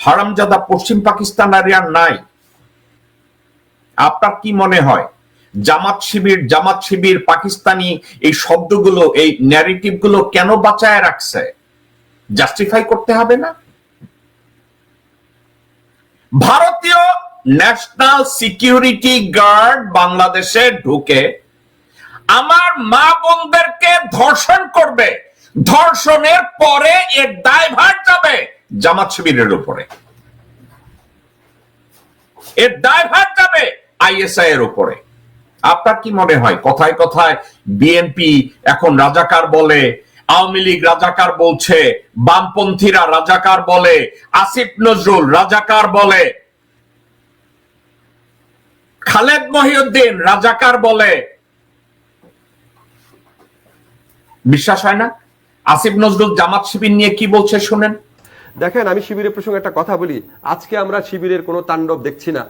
হারামজাদা পশ্চিম পাকিস্তান আর নাই। আপনার কি মনে হয়, জামাত শিবির জামাত শিবির পাকিস্তানি এই শব্দগুলো, এই ন্যারেটিভগুলো কেন বাঁচায় রাখছে? জাস্টিফাই করতে হবে না? ভারতীয় ন্যাশনাল সিকিউরিটি গার্ড বাংলাদেশে ঢুকে আমার মা বোনদেরকে ধর্ষণ করবে। ধর্ষণের পরে এর দায়ভার যাবে। জামাত শিবিরের উপরে। এর দায়ভার যাবে আইএসআই এর উপরে। আপনার কি মনে হয়? কথায় কথায় বিএনপি এখন রাজাকার বলে, আওয়ামী লীগ রাজাকার বলছে, বামপন্থীরা রাজাকার বলে, আসিফ নজরুল রাজাকার বলে, খালেদ মহিউদ্দিন রাজাকার বলে। বিশ্বাস হয় না? আসিফ নজরুল জামাত শিবির নিয়ে কি বলছে শুনেন। দেখেন আমি শিবিরের প্রসঙ্গে একটা কথা বলি। আজকে আমরা শিবিরের কোনো তাণ্ডব দেখছি না।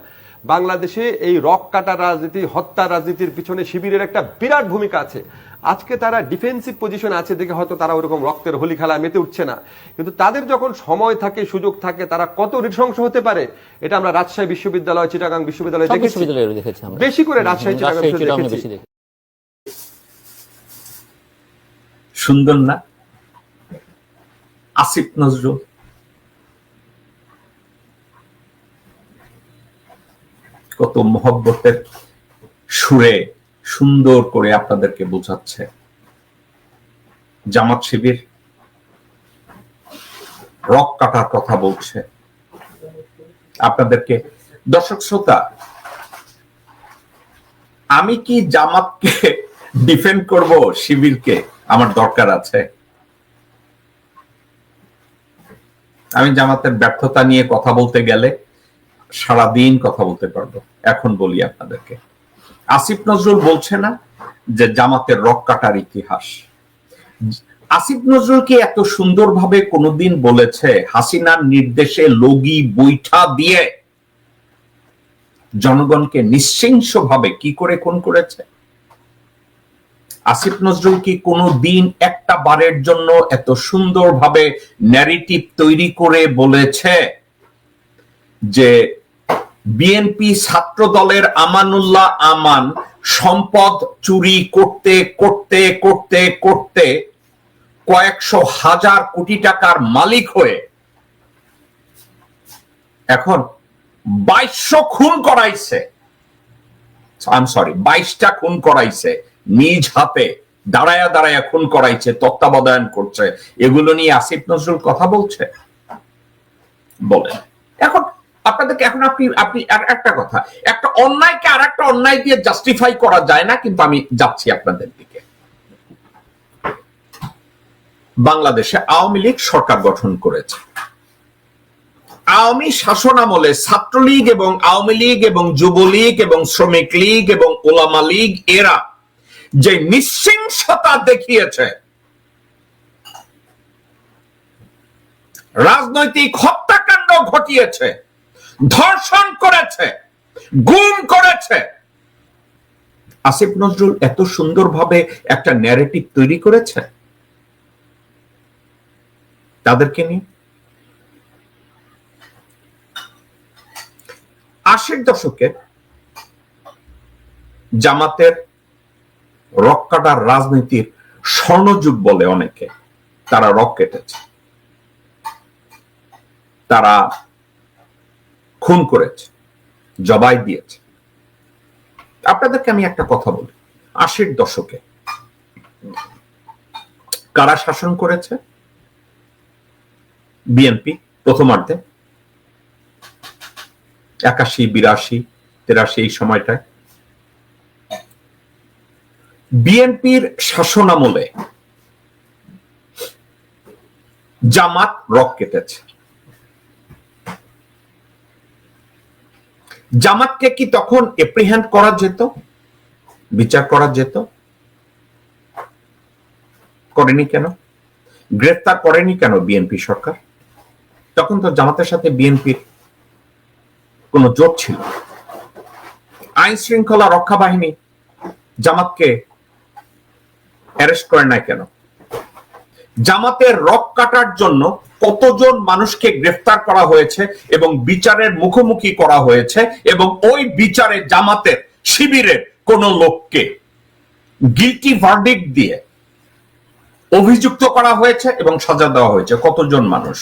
বাংলাদেশে এই রক কাটা রাজনীতি হত্যা রাজনীতির পিছনে শিবিরের একটা বিরাট ভূমিকা আছে। আজকে তারা ডিফেন্সিভ পজিশন আছে দেখে হয়তো তারা ওরকম রক্তের হোলি খেলা মেতে উঠছে না। কিন্তু তাদের যখন সময় থাকে সুযোগ থাকে তারা কত নৃশংস হতে পারে এটা আমরা রাজশাহী বিশ্ববিদ্যালয় চিটাগাং বিশ্ববিদ্যালয় দেখেছি। বেশি করে রাজশাহী চিটাগাং দেখেছি। সুন্দর না? আসিফ নজরুল। কত মহব্বতের সুরে সুন্দর করে আপনাদেরকে বোঝাচ্ছে। জামাত শিবির রক কাটার কথা বলছে। আপনাদেরকে, দর্শক শ্রোতা, আমি কি জামাতকে ডিফেন্ড করব, শিবিরকে? আমার দরকার আছে। আমি জামাতের ব্যর্থতা নিয়ে কথা বলতে গেলে সারাদিন কথা বলতে পারব। এখন বলি আপনাদেরকে। আসিফ নজরুল বলছে না যে জামাতের রক কাটার ইতিহাস। আসিফ নজরুল কি এত সুন্দরভাবে কোনোদিন বলেছে হাসিনার নির্দেশে লগি বৈঠা দিয়ে জনগণকে নিঃশিংসভাবে কি করে খুন করেছে? আসিফ নজরুল কি কোনো দিন একটা বারের জন্য এত সুন্দরভাবে ন্যারেটিভ তৈরি করে বলেছে যে বিএনপি ছাত্র দলের আমানুল্লাহ আমান সম্পদ চুরি করতে করতে করতে করতে কয়েকশো হাজার কোটি টাকার মালিক হয়ে এখন বাইশশো খুন করাইছে। আই সরি বাইশটা খুন করাইছে। নিজ হাতে দাঁড়ায়া দাঁড়ায়া খুন করাইছে, তত্ত্বাবধান করছে। এগুলো নিয়ে আসিফ নজরুল কথা বলছে? বলেন। এখন আপনাদেরকে এখন আপনি আপনি একটা কথা, একটা অন্যায়কে আর একটা অন্যায় দিয়ে জাস্টিফাই করা যায় না, কিন্তু আমি যাচ্ছি আপনাদের দিকে। বাংলাদেশে আওয়ামী লীগ সরকার গঠন করেছে। আওয়ামী শাসন আমলে ছাত্রলীগ এবং আওয়ামী লীগ এবং যুবলীগ এবং শ্রমিক লীগ এবং ওলামা লীগ, এরা যে নিঃশিংসতা দেখিয়েছে, রাজনৈতিক হত্যাকাণ্ড ঘটিয়েছে ধর্ষণ করেছে, গুম করেছে। আসিফ নজরুল এত সুন্দরভাবে একটা ন্যারেটিভ তৈরি করেছে তাদেরকে নিয়ে? আশির দশকে জামাতের রক্কাটার রাজনীতির স্বর্ণযুগ বলে অনেকে, তারা রক কেটেছে। তারা খুন করেছে, জবাই দিয়েছে। আপনাদেরকে আমি একটা কথা বলি, আশির দশকে কারা শাসন করেছে? বিএনপি প্রথমার্ধে। একাশি, বিরাশি, তেরাশি এই সময়টায়। বিএনপির শাসনামলে জামাত রক কেটেছে। জামাতকে কি তখন এপ্রিহ্যান্ড করা যেত? বিচার করা যেত? করেনি কেন? গ্রেফতার করেনি কেন বিএনপি সরকার? তখন তো জামাতের সাথে বিএনপির কোন জোট ছিল। আইন শৃঙ্খলা রক্ষা বাহিনী জামাতকে অ্যারেস্ট করে নাই কেন? জামাতের রক কাটার জন্য কতজন মানুষকে গ্রেফতার করা হয়েছে এবং বিচারের মুখোমুখি করা হয়েছে এবং ওই বিচারে জামাতের শিবিরের কোন লোককে গিলটি ভার্ডিক দিয়ে অভিযুক্ত করা হয়েছে এবং সাজা দেওয়া হয়েছে। কতজন মানুষ?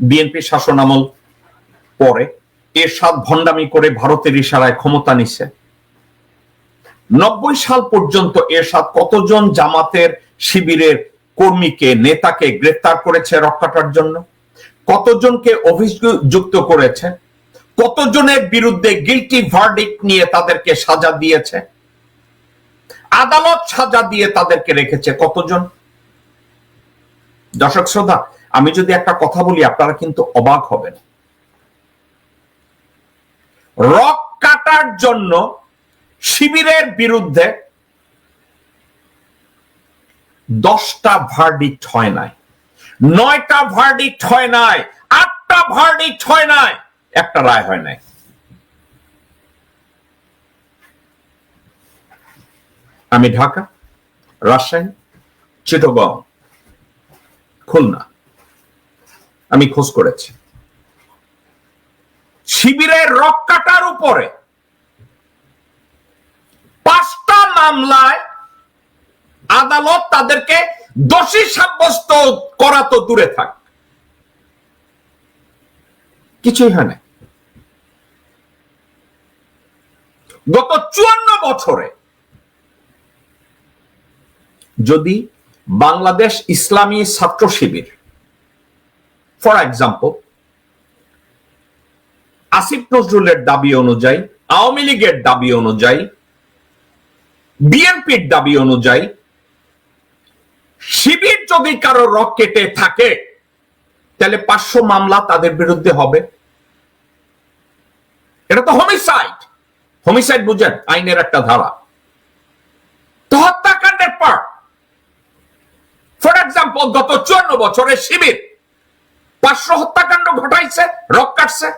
বিএনপি শাসন আমল পরে এর সাত ভণ্ডামি করে ভারতের ইশারায় ক্ষমতা নিছে। নব্বই সাল পর্যন্ত এর সাথ কতজন জামাতের শিবিরের কর্মীকে, নেতাকে গ্রেফতার করেছে রক্ষাটার জন্য? কতজনকে অভিযুক্ত করেছে? কতজনের বিরুদ্ধে গিলটি ভার্ডিক নিয়ে তাদেরকে সাজা দিয়েছে? আদালত সাজা দিয়ে তাদেরকে রেখেছে কতজন? দর্শক শ্রোতা, আমি যদি একটা কথা বলি, আপনারা কিন্তু অবাক হবেন। রক কাটার জন্য শিবিরের বিরুদ্ধে দশটা ভার্ডিক্ট হয় নাই। নয়টা ভার্ডিক্ট হয় নাই, আটটা ভার্ডিক্ট হয় নাই, একটা রায় হয় নাই। আমি ঢাকা, রাজশাহী, চিটগং, খুলনা, আমি খোঁজ করেছি। শিবিরের রক কাটার উপরে পাঁচটা মামলায় আদালত তাদেরকে দোষী সাব্যস্ত করা তো দূরে থাক। কিছুই হয় না গত চুয়ান্ন বছরে যদি বাংলাদেশ ইসলামী ছাত্র শিবির ফর এক্সাম্পল আসিফ নজরুলের দাবি অনুযায়ী, আওয়ামী লীগের দাবি অনুযায়ী, বিএনপির দাবি অনুযায়ী শিবির যদি কারও রক কেটে থাকে, তাহলে পাঁচশো মামলা তাদের বিরুদ্ধে হবে। এটা তো হোমিসাইড হোমিসাইড বুঝেন, আইনের একটা ধারা। তো হত্যাকাণ্ডের পার্ট ফর এক্সাম্পল গত চুয়ান্ন বছরে শিবির পাঁচশো হত্যাকাণ্ড ঘটাইছে, রক কাটছে।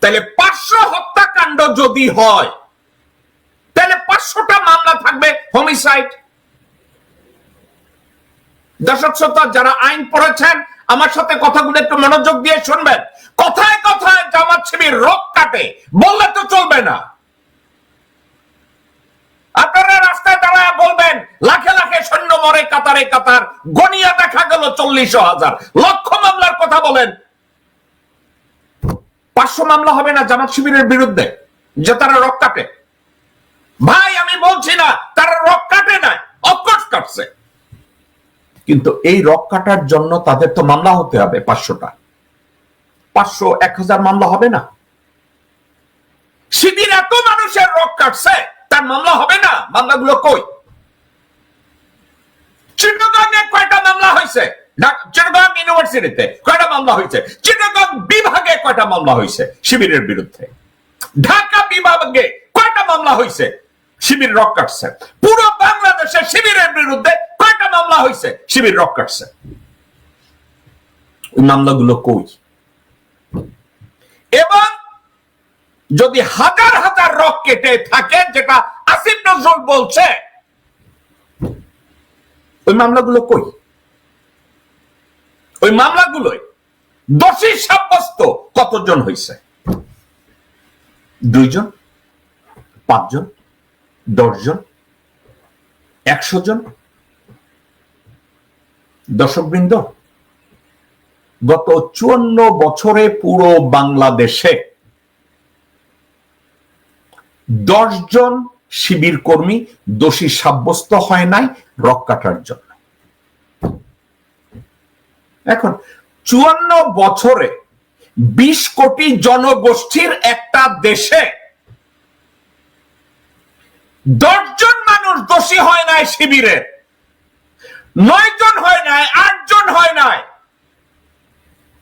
তাহলে পাঁচশো হত্যাকাণ্ড যদি হয় তাহলে পাঁচশোটা মামলা থাকবে হোমিসাইড দর্শক শ্রোতা, যারা আইন পড়েছেন, আমার সাথে কথাগুলো একটু মনোযোগ দিয়ে শুনবেন। কথায় কথায় জামাত শিবির রোগ কাটে, বললে তো চলবে না। আপনারা রাস্তায় দাঁড়ায় বলবেন, লাখে লাখে সৈন্য মরে, কাতারে কাতার, গনিয়া দেখা গেল চল্লিশ হাজার। লক্ষ মামলার কথা বলেন। পাঁচশো মামলা হবে না জামাত শিবিরের বিরুদ্ধে, যে তারা রক কাটে। ভাই, আমি বলছি না, তারা রক কাটে না, অফকোর্স কাটছে। কিন্তু এই রক কাটার জন্য তাদের তো মামলা হতে হবে পাঁচশোটা। পাঁচশো, এক হাজার মামলা হবে না। শিবির এত মানুষের রক কাটছে, তার মামলা হবে না। মামলাগুলো কই? চিটগাঙে কয়টা মামলা হয়েছে? চিটগাং ইউনিভার্সিটিতে কয়টা মামলা হয়েছে? চিটগাং বিভাগে কয়টা মামলা হয়েছে শিবিরের বিরুদ্ধে? ঢাকা বিভাগে কয়টা মামলা হয়েছে? শিবির রক কাটছে। পুরো বাংলাদেশে শিবিরের বিরুদ্ধে কয়টা মামলা হয়েছে শিবির রক কাটছে। ওই মামলাগুলো কই? এবং যদি হাজার হাজার রক কেটে থাকে, যেটা আসিফ নজরুল বলছে, ওই মামলাগুলো কই? ওই মামলাগুলোই দোষী সাব্যস্ত কতজন হয়েছে দুইজন? পাঁচজন? দশজন একশো জন? দর্শকবৃন্দ, গত চুয়ান্ন বছরে পুরো বাংলাদেশে দশজন শিবির কর্মী, দোষী সাব্যস্ত হয় নাই রক কাটার জন্য। এখন, চুয়ান্ন বছরে বিশ কোটি জনগোষ্ঠীর একটা দেশে দশজন মানুষ দোষী হয় নাই শিবিরে। নয় জন হয় নাই, আটজন হয় নাই,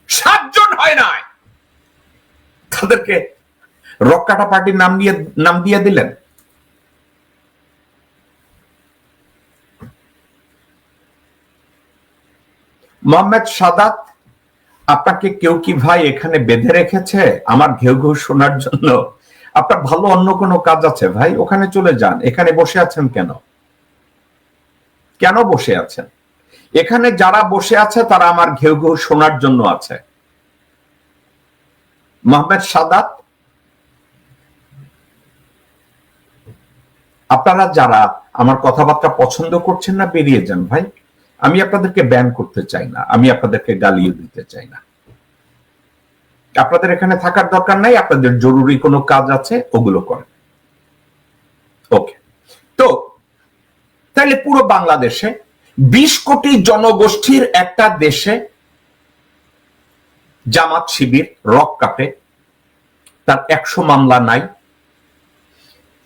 সাতজন হয় নাই। তাদেরকে রক্কাটা পার্টির নাম দিয়ে নাম দিয়ে দিলেন। মোহাম্মদ সাদাত, আপনাকে কেউ কি ভাই এখানে বেঁধে রেখেছে? আমার ঘেউ ঘেউ শোনার জন্য। আপনার ভালো অন্য কোনো কাজ আছে? ভাই, ওখানে চলে যান। এখানে বসে আছেন কেন? কেন বসে আছেন? এখানে যারা বসে আছে, তারা আমার ঘেউ ঘেউ শোনার জন্য আছে। মোহাম্মদ সাদাত, আপনারা যারা আমার কথাবার্তা পছন্দ করছেন না, বেরিয়ে যান ভাই। আমি আপনাদেরকে ব্যান করতে চাই না। আমি আপনাদেরকে গালিও দিতে চাই না। আপনাদের এখানে থাকার দরকার নাই, আপনাদের জরুরি কোনো কাজ আছে, ওগুলো করেন। ওকে। তো, তাহলে পুরো বাংলাদেশে বিশ কোটি জনগোষ্ঠীর একটা দেশে জামাত শিবির, রক কাটে তার একশো মামলা নাই,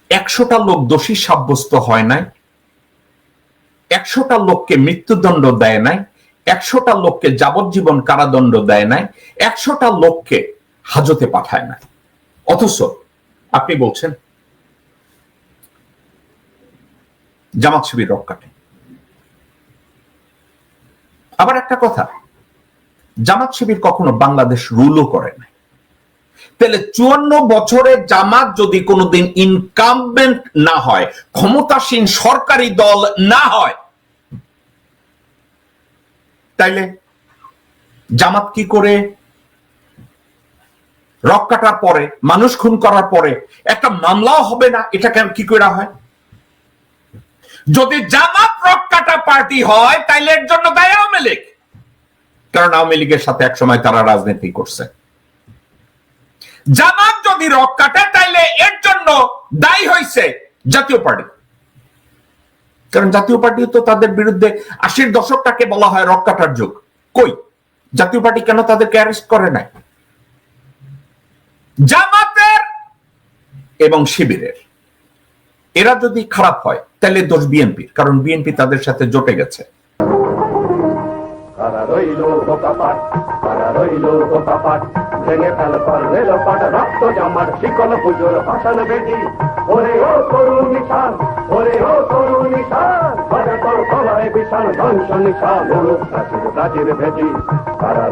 একশোটা লোক দোষী সাব্যস্ত হয় নাই, একশোটা লোককে মৃত্যুদণ্ড দেয় নাই একশোটা লোককে যাবজ্জীবন কারাদণ্ড দেয় নাই, একশোটা লোককে হাজতে পাঠায় না অথচ আপনি বলছেন, জামাত শিবির রক কাটে আবার একটা কথা, জামাত শিবির কখনো বাংলাদেশ রুলও করে নাই। তাহলে চুয়ান্ন বছরে জামাত যদি কোনোদিন ইনকামবেন্ট না হয়, ক্ষমতাসীন সরকারি দল না হয় তাইলে জামাত কি করে রক কাটার পরে, মানুষ খুন করার পরে একটা মামলাও হবে না এটা কেন কি করে হয়? যদি জামাত রক কাটা পার্টি হয়, তাইলে এর জন্য দায় আওয়ামী লীগ। কারণ আওয়ামী লীগের সাথে একসময় তারা রাজনীতি করছে। জামাত যদি রক কাটে, তাইলে এর জন্য দায়ী হয়েছে জাতীয় পার্টি। কারণ জাতীয় পার্টি তো তাদের বিরুদ্ধে আশির দশকটাকে বলা হয় রক কাটার যুগ। কই? জাতীয় পার্টি কেন তাদেরকে অ্যারেস্ট করে নাই? জামাতের এবং শিবিরের। এরা যদি খারাপ হয়, তাহলে দোষ বিএনপির, কারণ বিএনপি তাদের সাথে জোটে গেছে। রইল বোকাপাট তারা রইল বোকাপাট ভেঙে ফেল পর রেল পাট রক্ত জামার শিকল পুজোর ভাষণ বেটি ওরে ও তরু নিশান, ওরে ও তরু নিশান বাজা তোর গলায় বিশাল ধ্বংস নিশান প্রাচীর প্রাচীর ভেটি। কারা